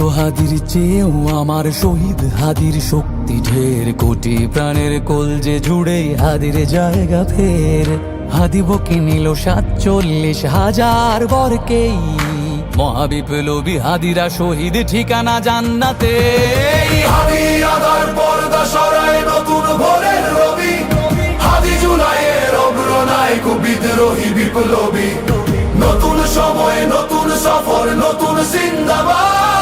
হাদির চেয়েও আমার শহীদ হাদির শক্তি ঢের। কোটি প্রাণের কোল যে জুড়ে হাদির জায়গা ফের। হাদি বকে নিল সাতচল্লিশ হাজার বরকেই। মহাবিপ্লবী হাদিরা শহীদ ঠিকানা জান্নাতে বিপ্লবী। নতুন সময় নতুন সফর, নতুন জিন্দাবাদ। সাত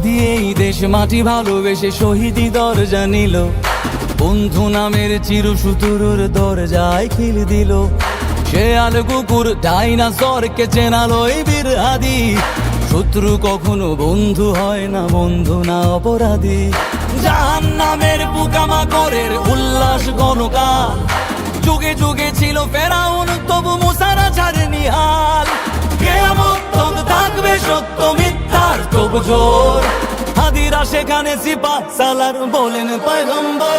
হাদি এই দেশ মাটি ভালোবেসে শহীদি দরজা নিল। বন্ধু নামের চির সুতুরুর দরজায় খিল দিল। আল কুকুর ডাইনাসরকে চেনালো এই বীর হাদি শত্রু কখনো বন্ধু হয় না, বন্ধু না অপরাধী। জাহান নামের পোকামাকড়ের উল্লাস গণকাল। যুগে যুগে ছিল ফেরাউন, তবু মুসারা ছাড়েনি হাল। জোর। হাদিরা সেখানে সিপা সালার বলেন পয়গম্বর।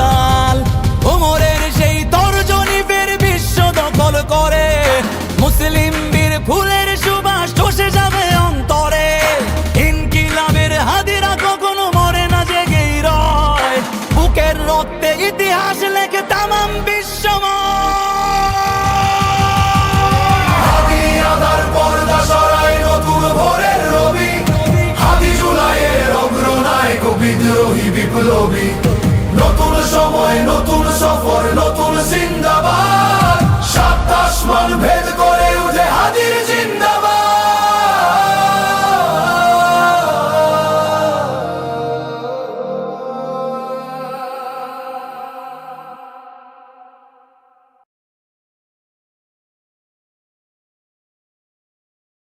ছবি। নতুন সময় নতুন সফর নতুন জিন্দাবাদ। সাত আসমান ভেদ করে উঠে হাজির জিন্দাবাদ।